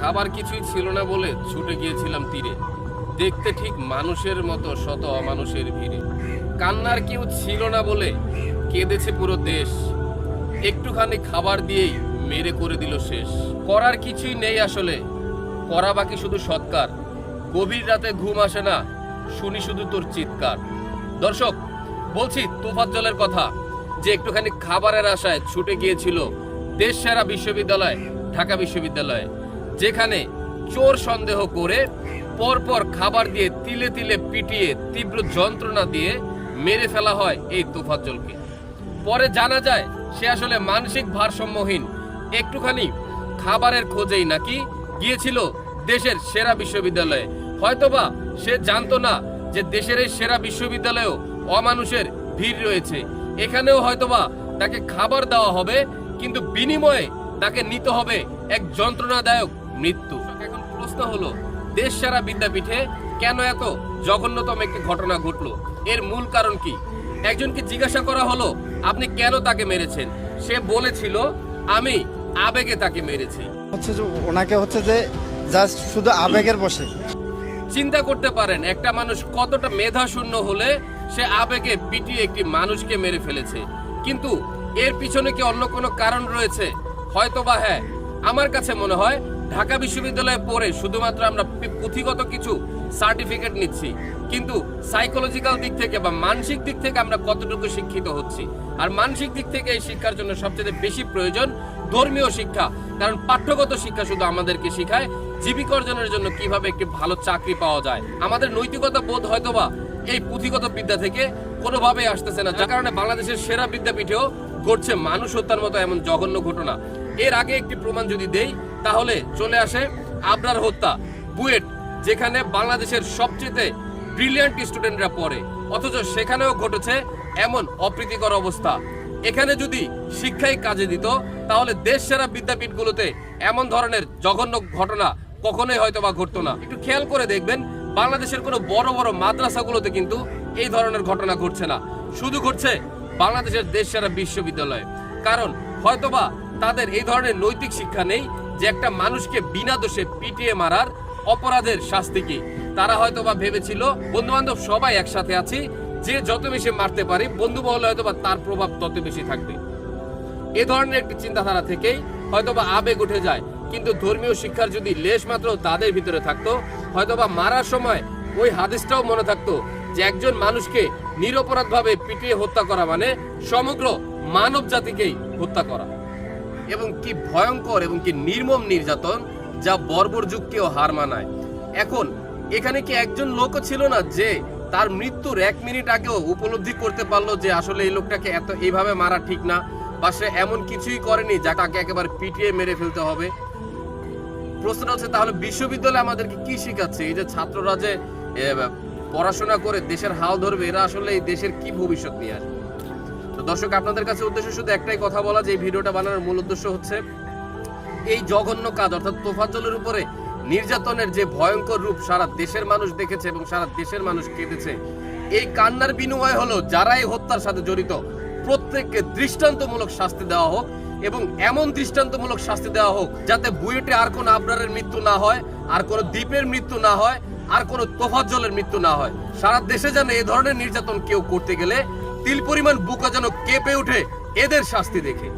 খাবার কিছুই ছিল না বলে ছুটে গিয়েছিলাম তীরে। দেখতে ঠিক মানুষের মতো, শত অমানুষের ভিড়ে। কান্নার কেউ ছিল না বলে কেঁদেছে পুরো দেশ। একটুখানি খাবার দিয়েই মেরে করে দিল শেষ। করার কিছুই নেই আসলে। করা বাকি শুধু সৎকার। গভীর রাতে ঘুম আসে না। শুনি শুধু তোর চিৎকার। দর্শক, বলছি তোফাজ্জলের কথা। যে একটুখানি খাবারের আশায় ছুটে গিয়েছিল দেশ সেরা বিশ্ববিদ্যালয়, ঢাকা বিশ্ববিদ্যালয়ে, যেখানে চোর সন্দেহ করে পরপর খাবার দিয়ে তিলে তিলে পিটিয়ে তীব্র যন্ত্রণা দিয়ে মেরে ফেলা হয় এই তোফাজ্জলকে পরে জানা যায় সে আসলে মানসিক ভারসাম্যহীন, একটুখানি খাবারের খোঁজেই নাকি গিয়েছিল দেশের সেরা বিশ্ববিদ্যালয়ে। হয়তোবা সে জানতো না যে দেশের এই সেরা বিশ্ববিদ্যালয়েও অমানুষের ভিড় রয়েছে। এখানেও হয়তোবা তাকে খাবার দেওয়া হবে, কিন্তু বিনিময়ে তাকে নিতে হবে এক যন্ত্রণাদায়ক মৃত্যু। এখন প্রশ্ন হলো, দেশ সেরা বিদ্যাপীঠে কেন এত জঘন্যতম একটি ঘটনা ঘটলো? এর মূল কারণ কি? একজনকে জিজ্ঞাসা করা হলো, আপনি কেন তাকে মেরেছেন? সে বলেছিল, আমি আবেগে তাকে মেরেছি। হচ্ছে যে ওনাকে হচ্ছে যে জাস্ট শুধু আবেগের বসে। চিন্তা করতে পারেন, একটা মানুষ কতটা মেধা শূন্য হলে সে আবেগে পিটিয়ে একটি মানুষকে মেরে ফেলেছে। কিন্তু এর পিছনে কি অন্য কোনো কারণ রয়েছে? হয়তো বা হ্যাঁ। আমার কাছে মনে হয় ঢাকা বিশ্ববিদ্যালয়ে পড়ে শুধুমাত্র আমরা পুঁথিগত কিছু সার্টিফিকেট নিচ্ছি, কিন্তু সাইকোলজিক্যাল দিক থেকে বা মানসিক দিক থেকে আমরা কতটুকু শিক্ষিত হচ্ছি? আর মানসিক দিক থেকে এই শিক্ষার জন্য সবচেয়ে বেশি প্রয়োজন ধর্মীয় শিক্ষা, কারণ পাঠ্যগত শিক্ষা শুধু আমাদেরকে শেখায়। জীবিকা অর্জনের জন্য কীভাবে একটি ভালো চাকরি পাওয়া যায়, আমাদের নৈতিকতা বোধ হয়তোবা এই পুঁথিগত বিদ্যা থেকে কোনোভাবেই আসতেছে না, যার কারণে বাংলাদেশের সেরা বিদ্যাপীঠেও ঘটছে মানুষ হত্যার মতো এমন জঘন্য ঘটনা। এর আগে একটি প্রমাণ যদি দেই, তাহলে চলে আসে আবরার হত্যা, বুয়েট, যেখানে বাংলাদেশের সবচেয়ে ব্রিলিয়ান্ট স্টুডেন্টরা পড়ে, অথচ সেখানেও ঘটেছে এমন অপ্রীতিকর অবস্থা। এখানে যদি শিক্ষাই কাজে দিত তাহলে দেশ সেরা বিদ্যাপীঠগুলোতে এমন ধরনের জঘন্য ঘটনা কখনোই হয়তো বা ঘটতো না। একটু খেয়াল করে দেখবেন, বাংলাদেশের কোনো বড় বড় মাদ্রাসাগুলোতে কিন্তু এই ধরনের ঘটনা ঘটছে না। শুধু ঘটছে বাংলাদেশের দেশ সেরা বিশ্ববিদ্যালয়ে। কারণ হয়তোবা তাদের এই ধরনের নৈতিক শিক্ষা নেই যে একটা মানুষকে বিনা দোষে পিটিয়ে মারার অপরাধের শাস্তি কি। তারা হয়তোবা ভেবেছিল বন্ধু বান্ধব সবাই একসাথে আছি, যে যত বেশি মারতে পারি বন্ধু মহলে হয়তোবা তার প্রভাব তত বেশি থাকবে। এ ধরনের একটি চিন্তাধারা থেকেই হয়তোবা আবেগ উঠে যায়। কিন্তু ধর্মীয় শিক্ষার যদি লেশ মাত্র তাদের ভিতরে থাকতো, হয়তোবা মারার সময় ওই হাদিসটাও মনে থাকতো যে একজন মানুষকে নিরপরাধভাবে পিটিয়ে হত্যা করা মানে সমগ্র মানব জাতিকেই হত্যা করা। এবং কি ভয়ঙ্কর এবং কি নির্মম নির্যাতন যা বর্বর যুগকেও হার মানায়। এখন, এখানে কি একজন লোকও ছিল না যে তার মৃত্যুর এক মিনিট আগেও উপলব্ধি করতে পারল যে আসলে এই লোকটাকে এত এইভাবে মারা ঠিক না? বা সে এমন কিছুই করেনি যা তাকে একেবারে পিটিয়ে মেরে ফেলতে হবে। প্রশ্ন হচ্ছে, তাহলে বিশ্ববিদ্যালয় আমাদেরকে কি শেখাচ্ছে? এই যে ছাত্ররা যে পড়াশোনা করে দেশের হাল ধরবে, এরা আসলে এই দেশের কি ভবিষ্যৎ নিয়ে আসবে? তো দর্শক, আপনাদের কাছে উদ্দেশ্য শুধু একটাই কথা বলা, যে এই ভিডিওটা বানানোর মূল উদ্দেশ্য হচ্ছে, এই জঘন্য কাজ, অর্থাৎ তোফাজ্জলের উপরে নির্যাতনের যে ভয়ঙ্কর রূপ সারা দেশের মানুষ দেখেছে এবং সারা দেশের মানুষ কেঁদেছে, এই কান্নার বিনিময় হলো যারা এই হত্যার সাথে জড়িত। প্রত্যেককে দৃষ্টান্তমূলক শাস্তি দেওয়া হোক এবং এমন দৃষ্টান্তমূলক শাস্তি দেওয়া হোক যাতে বুয়েটে আর কোনো আবরারের মৃত্যু না হয়, আর কোনো দ্বীপের মৃত্যু না হয়, আর কোনো তোফাজ্জলের মৃত্যু না হয়। সারা দেশে যেন এ ধরনের নির্যাতন কেউ করতে গেলে তিল পরিমাণ বুকা যেন কেঁপে ওঠে, এদের শাস্তি দেখে।